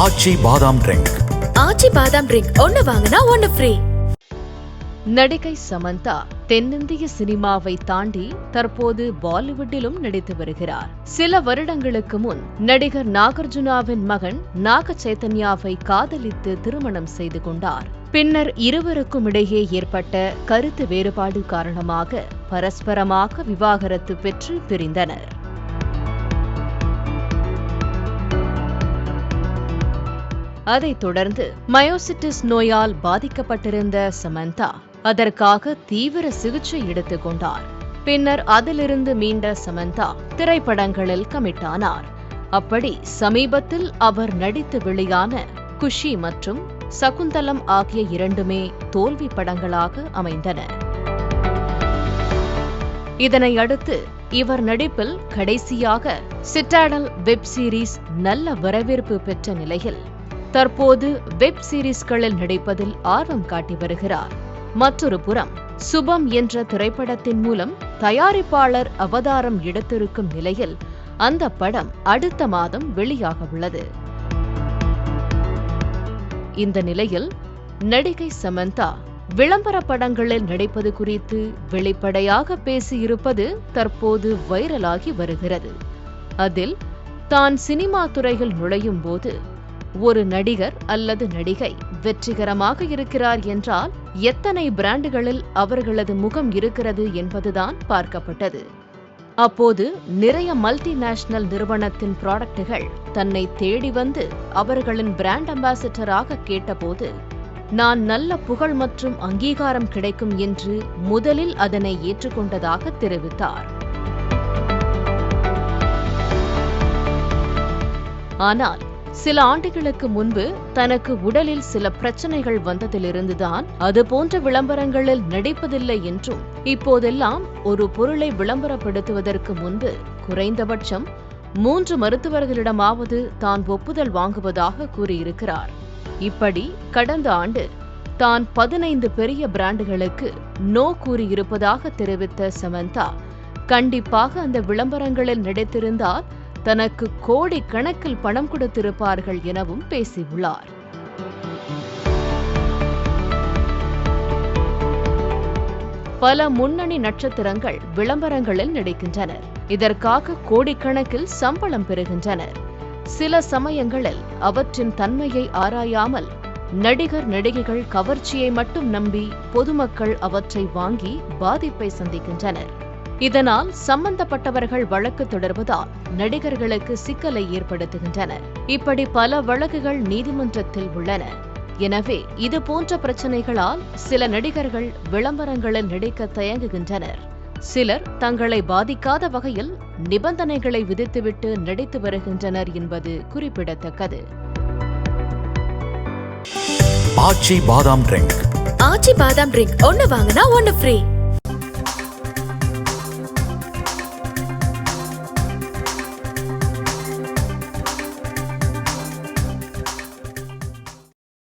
ஆச்சி பாதாம் ட்ரிங்க். ஆச்சி பாதாம் ட்ரிங்க். ஒன்னு வாங்கினா ஒன்னு ஃப்ரீ நடிகை சமந்தா தென்னிந்திய சினிமாவை தாண்டி தற்போது பாலிவுட்டிலும் நடித்து வருகிறார். சில வருடங்களுக்கு முன் நடிகர் நாகார்ஜுனாவின் மகன் நாக சைத்தன்யாவை காதலித்து திருமணம் செய்து கொண்டார். பின்னர் இருவருக்கும் இடையே ஏற்பட்ட கருத்து வேறுபாடு காரணமாக பரஸ்பரமாக விவாகரத்து பெற்று பிரிந்தனர். அதைத் தொடர்ந்து மயோசிட்டிஸ் நோயால் பாதிக்கப்பட்டிருந்த சமந்தா அதற்காக தீவிர சிகிச்சை எடுத்துக் கொண்டார். பின்னர் அதிலிருந்து மீண்ட சமந்தா திரைப்படங்களில் கமிட்டானார். அப்படி சமீபத்தில் அவர் நடித்து வெளியான குஷி மற்றும் சகுந்தலம் ஆகிய இரண்டுமே தோல்வி படங்களாக அமைந்தன. இதனை அடுத்து இவர் நடிப்பில் கடைசியாக சிட்டாடல் வெப் சீரிஸ் நல்ல வரவேற்பு பெற்ற நிலையில் தற்போது வெப் சீரிஸ்களில் நடிப்பதில் ஆர்வம் காட்டி வருகிறார். மற்றொரு புறம் சுபம் என்ற திரைப்படத்தின் மூலம் தயாரிப்பாளர் அவதாரம் எடுத்திருக்கும் நிலையில் அந்த படம் அடுத்த மாதம் வெளியாக உள்ளது. இந்த நிலையில் நடிகை சமந்தா விளம்பர படங்களில் நடிப்பது குறித்து வெளிப்படையாக பேசியிருப்பது தற்போது வைரலாகி வருகிறது. அதில் தான் சினிமா துறையில் நுழையும் போது ஒரு நடிகர் அல்லது நடிகை வெற்றிகரமாக இருக்கிறார் என்றால் எத்தனை பிராண்டுகளில் அவர்களது முகம் இருக்கிறது என்பதுதான் பார்க்கப்பட்டது. அப்போது நிறைய மல்டிநேஷனல் நிறுவனத்தின் ப்ராடக்டுகள் தன்னை தேடி வந்து அவர்களின் பிராண்ட் அம்பாசிடராக கேட்டபோது நான் நல்ல புகழ் மற்றும் அங்கீகாரம் கிடைக்கும் என்று முதலில் அதனை ஏற்றுக்கொண்டதாக தெரிவித்தார். ஆனால் சில ஆண்டுகளுக்கு முன்பு தனக்கு உடலில் சில பிரச்சனைகள் வந்ததிலிருந்துதான் அதுபோன்ற விளம்பரங்களில் நடிப்பதில்லை என்றும் இப்போதெல்லாம் ஒரு பொருளை விளம்பரப்படுத்துவதற்கு முன்பு குறைந்தபட்சம் மூன்று மருத்துவர்களிடமாவது தான் ஒப்புதல் வாங்குவதாக கூறியிருக்கிறார். இப்படி கடந்த ஆண்டு தான் பதினைந்து பெரிய பிராண்டுகளுக்கு நோ கூறியிருப்பதாக தெரிவித்த சமந்தா கண்டிப்பாக அந்த விளம்பரங்களில் நடித்திருந்தால் தனக்கு கோடி கணக்கில் பணம் கொடுத்திருப்பார்கள் எனவும் பேசியுள்ளார். பல முன்னணி நட்சத்திரங்கள் விளம்பரங்களில் நடிக்கின்றனர் இதற்காக கோடிக்கணக்கில் சம்பளம் பெறுகின்றனர் சில சமயங்களில் அவற்றின் தன்மையை ஆராயாமல் நடிகர் நடிகைகள் கவர்ச்சியை மட்டும் நம்பி பொதுமக்கள் அவற்றை வாங்கி பாதிப்பை சந்திக்கின்றனர். இதனால் சம்பந்தப்பட்டவர்கள் வழக்கு தொடர்வதால் நடிகர்களுக்கு சிக்கலை ஏற்படுத்துகின்றனர். இப்படி பல வழக்குகள் நீதிமன்றத்தில் உள்ளன. எனவே இது போன்ற பிரச்சனைகளால் சில நடிகர்கள் விளம்பரங்களில் நடிக்க தயங்குகின்றனர். சிலர் தங்களை பாதிக்காத வகையில் நிபந்தனைகளை விதித்துவிட்டு நடித்து வருகின்றனர் என்பது குறிப்பிடத்தக்கது. ஆச்சி பாதாம் ட்ரிங்க். ஆச்சி பாதாம் ட்ரிங்க் ஒன்னு வாங்கினா ஒன்னு ஃப்ரீ.